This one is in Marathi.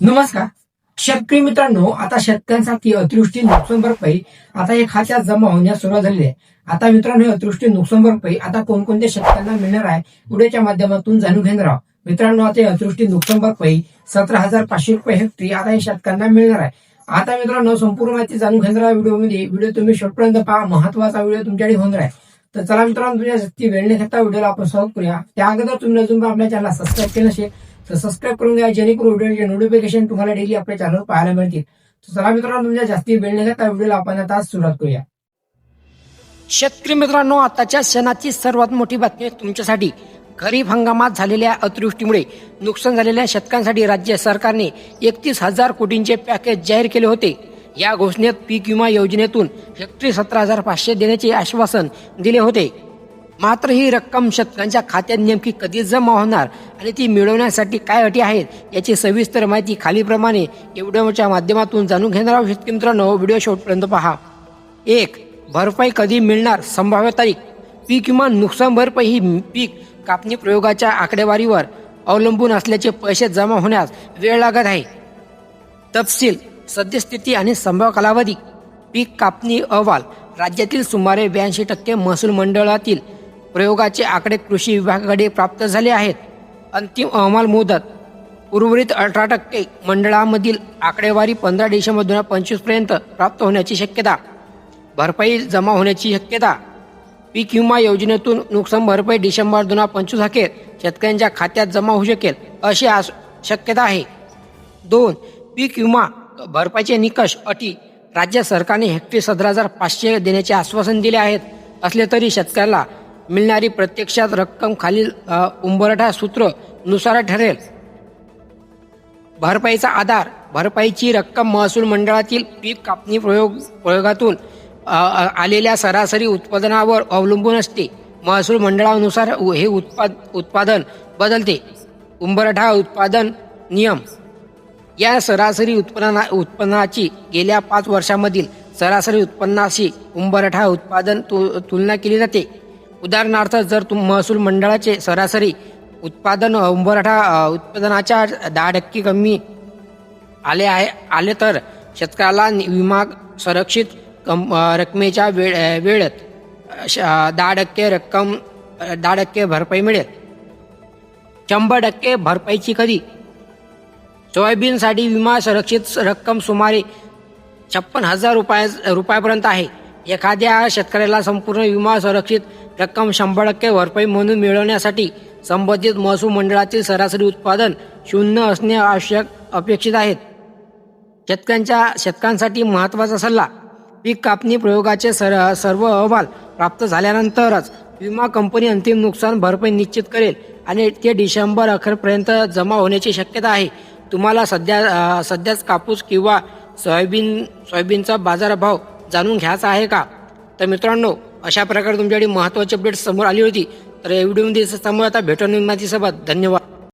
नमस्कार. शेतकरी मित्रांनो आता शेतकऱ्यांसाठी अतिवृष्टी नुकसान भरपाई आता एक खात्यात जमा होण्यास सुरुवात झालेली आहे. आता मित्रांनो ही अतिवृष्टी नुकसान भरपाई आता कोणकोणत्या शेतकऱ्यांना मिळणार आहे व्हिडिओच्या माध्यमातून जाणून घेणार आहोत. मित्रांनो आता अतिवृष्टी नुकसान भरपाई सतरा हजार पाचशे रुपये हेक्टरी आता हे शेतकऱ्यांना मिळणार आहे. आता मित्रांनो संपूर्ण माहिती जाणून घेणार आहे व्हिडिओमध्ये. व्हिडिओ तुम्ही शेवटपर्यंत पहा महत्त्वाचा व्हिडिओ तुमच्याकडे होणार आहे. तर चला मित्रांनो तुमच्या वेळ न घेता व्हिडिओला आपण सॉल्व करूया. त्या अगोदर तुम्ही अजून आपल्या चॅनलला सबस्क्राईब केलं असेल तर सबस्क्राईब करून घ्या जेणेकरून व्हिडिओचे नोटिफिकेशन तुम्हाला डेली आपल्या चॅनल पाहायला मिळतील. चला मित्रांनो तुमच्या जास्ती वेळ न घेता व्हिडिओला आपण आता सुरुवात करूया. शेतकरी मित्रांनो आताच्या सणाची सर्वात मोठी बातमी तुमच्यासाठी. खरीप हंगामात झालेल्या अतिवृष्टीमुळे नुकसान झालेल्या शेतकऱ्यांसाठी राज्य सरकारने एकतीस हजार कोटींचे पॅकेज जाहीर केले होते. या घोषणेत पीक विमा योजनेतून हेक्टरी सतरा हजार पाचशे देण्याचे आश्वासन दिले होते. मात्र ही रक्कम शेतकऱ्यांच्या खात्यात नेमकी कधी जमा होणार आणि ती मिळवण्यासाठी काय अटी आहेत याची सविस्तर माहिती खालीप्रमाणे एवढ्याच्या माध्यमातून जाणून घेणार आहोत शेतकरी मित्रांनो. व्हिडिओ शेवटपर्यंत पहा. एक भरपाई कधी मिळणार? संभाव्य तारीख. पीक किमान नुकसान भरपाई ही पीक कापणी प्रयोगाच्या आकडेवारीवर अवलंबून असल्याचे पैसे जमा होण्यास वेळ लागत आहे. तपशील सद्यस्थिती आणि संभाव्य कालावधी. पीक कापणी अहवाल राज्यातील सुमारे ब्याऐंशी टक्के महसूल मंडळातील प्रयोगाचे आकडे कृषी विभागाकडे प्राप्त झाले आहेत. अंतिम अहवाल मुदत उर्वरित अठरा टक्के मंडळामधील आकडेवारी पंधरा डिसेंबर दोन हजार पंचवीसपर्यंत प्राप्त होण्याची शक्यता. भरपाई जमा होण्याची शक्यता. पीक विमा योजनेतून नुकसान भरपाई डिसेंबर दोन हजार पंचवीस अखेर शेतकऱ्यांच्या खात्यात जमा होऊ शकेल अशी आस शक्यता आहे. दोन पीक विमा भरपाईचे निकष अटी राज्य सरकारने हेक्टरी सतरा हजार पाचशे देण्याचे आश्वासन दिले आहेत. असले तरी शेतकऱ्याला मिळणारी प्रत्यक्षात रक्कम खालील उंबरठा सूत्रनुसार ठरेल. भरपाईचा आधार भरपाईची रक्कम महसूल मंडळातील पीक कापणी प्रयोग प्रयोगातून आलेल्या सरासरी उत्पादनावर अवलंबून असते. महसूल मंडळानुसार हे उत्पाद उत्पादन बदलते. उंबरठा उत्पादन नियम. या सरासरी उत्पन्ना उत्पन्नाची गेल्या पाच वर्षामधील सरासरी उत्पन्नाशी उंबरठा उत्पादन तु तुलना केली जाते. उदाहरणार्थ जर तुम महसूल मंडळाचे सरासरी उत्पादन उंबरठा उत्पादनाच्या दहा टक्के कमी आले आहे आले तर शेतकऱ्याला विमा संरक्षित कम रकमेच्या वेळ वेळेत श- दहा टक्के रक्कम दहा टक्के भरपाई मिळेल. शंभर टक्के भरपाईची कधी? सोयाबीनसाठी विमा संरक्षित रक्कम सुमारे छप्पन हजार रुपया रुपयापर्यंत आहे. एखाद्या शेतकऱ्याला संपूर्ण विमा संरक्षित रक्कम शंभर टक्के भरपाई म्हणून मिळवण्यासाठी संबंधित महसूल मंडळातील सरासरी उत्पादन शून्य असणे आवश्यक अपेक्षित आहेत शेतकऱ्यांच्या शेतकऱ्यांसाठी महत्त्वाचा सल्ला पीक कापणी प्रयोगाचे सर सर्व अहवाल प्राप्त झाल्यानंतरच विमा कंपनी अंतिम नुकसान भरपाई निश्चित करेल आणि ते डिसेंबर अखेरपर्यंत जमा होण्याची शक्यता आहे. तुम्हाला सध्या सध्याच कापूस किंवा सोयाबीन सोयाबीनचा बाजारभाव जाणून घ्यायचा आहे का? तर मित्रांनो अशा प्रकारे तुमच्याकडे महत्त्वाची अपडेट समोर आली होती. तर या व्हिडिओमध्ये समोर आता भेटून माहितीसोबत धन्यवाद.